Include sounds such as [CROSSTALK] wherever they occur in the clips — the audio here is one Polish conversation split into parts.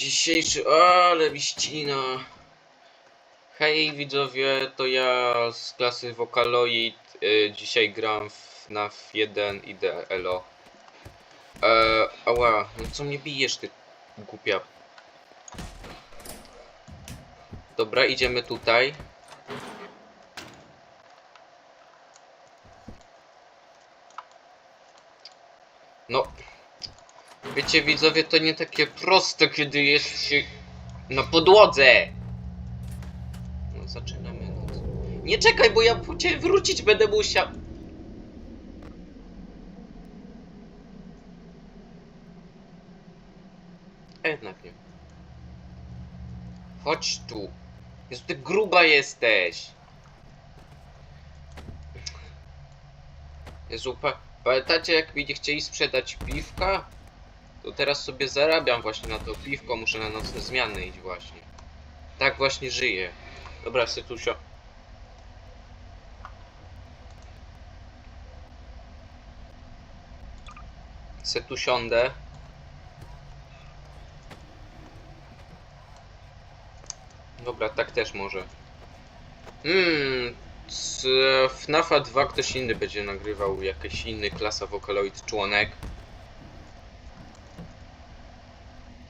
Dzisiejszy, ale mi ścina. Hej widzowie, to ja z klasy Vocaloid. Y, dzisiaj gram w FNAF 1 i. E, ała, no co mnie bijesz ty głupia. Dobra, idziemy tutaj. No, Wiecie, widzowie, to nie takie proste, kiedy jest się na podłodze. No, zaczynamy. Nie czekaj, bo ja po ciebie wrócić będę musiał. A Jednak nie. Chodź tu. Jezu, ty gruba jesteś. Jezu, pa pamiętacie jak mi nie chcieli sprzedać piwka? To teraz sobie zarabiam właśnie na to piwko, muszę na nocne zmiany iść właśnie. Tak właśnie żyję. Dobra, Sytusio. Se tu siądę. Dobra, tak też może. Hmm, z FNAFa 2 ktoś inny będzie nagrywał, jakiś inny klasa Vocaloid członek.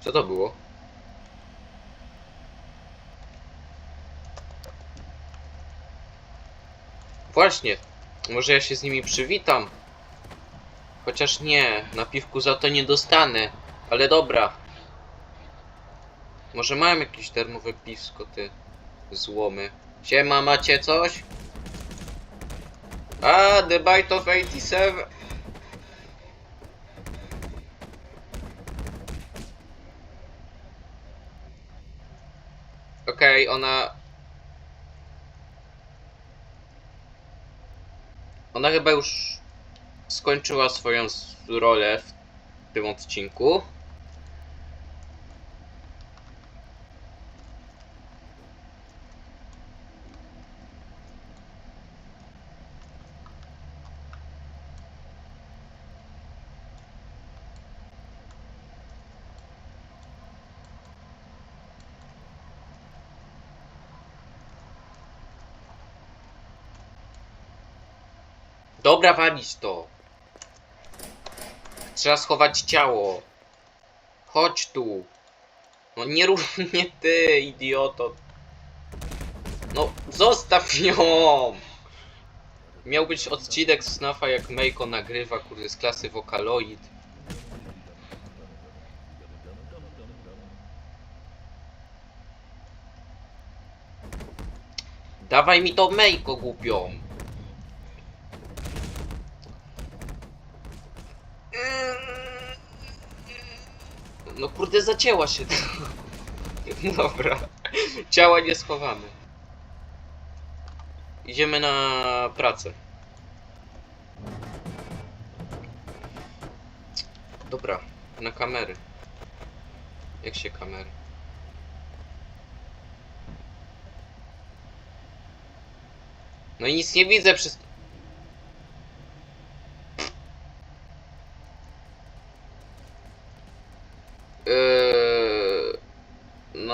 Co to było? Właśnie, może ja się z nimi przywitam. Chociaż nie, na piwku za to nie dostanę, ale dobra. Może mają jakieś darmowe piwsko, ty złomy. Siema, macie coś? A, The Bite of 87. Okej, ona... Ona chyba już skończyła swoją rolę w tym odcinku. Dobra, walić to. Trzeba schować ciało. Chodź tu. No nie [LAUGHS] ty, idioto. No, zostaw ją! Miał być odcinek z Snafa, jak Meiko nagrywa, kurde, z klasy Vocaloid. Dawaj mi to Meiko głupią. No kurde, zacięła się. [LAUGHS] Dobra. Ciała nie schowamy. Idziemy na pracę. Dobra, na kamery. Jak się kamery? No i nic nie widzę przez...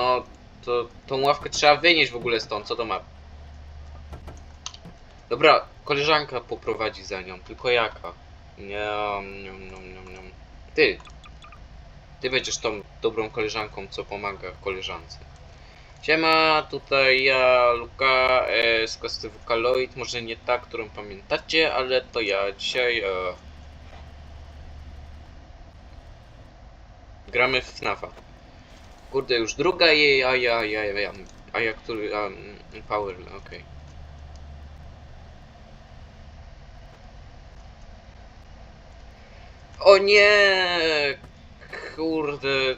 no, to tą ławkę trzeba wynieść w ogóle stąd, co to ma? Dobra, koleżanka poprowadzi za nią, tylko jaka? Nie, nie, nie, nie, nie. Ty! Ty będziesz tą dobrą koleżanką, co pomaga koleżance. Siema, tutaj ja, Luka, e, z klasy Vocaloid, może nie ta, którą pamiętacie, ale to ja dzisiaj e, gramy w FNAFa. Kurde, już druga jej, a ja, ja, ja, ja, a ja, który, a, mm, Power, okej. O nie! Kurde,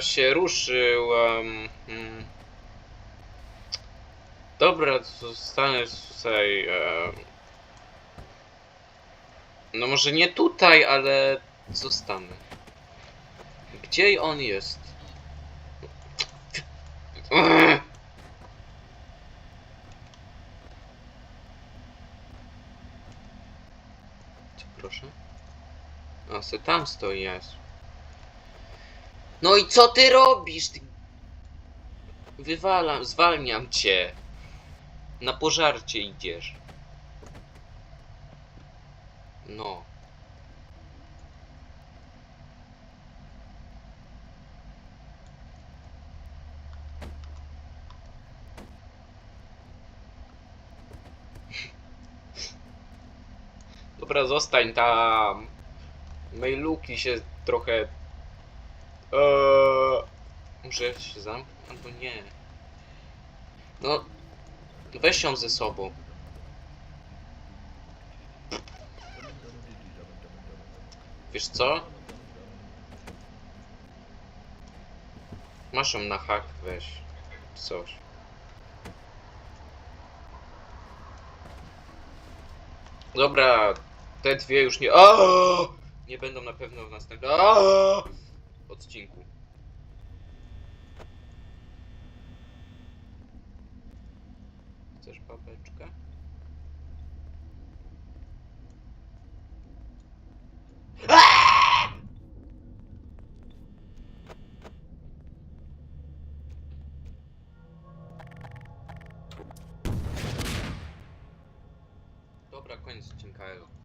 się ruszył. em, mm. Dobra, zostanę tutaj. em. No może nie tutaj, ale zostanę. Gdzie on jest? Co proszę? A, se tam stoi, jest. No i co ty robisz? Wywalam, zwalniam cię. Na pożarcie idziesz. No. Dobra, zostań tam. Mailuki się trochę... Eee... Muszę się zamknąć? Albo nie. No... Weź ją ze sobą. Wiesz co? Masz ją na hak, weź. Coś. Dobra, te dwie już nie. Aaaa! Nie będą na pewno w następnym odcinku. Chcesz babeczkę? Dobra, koniec odcinka.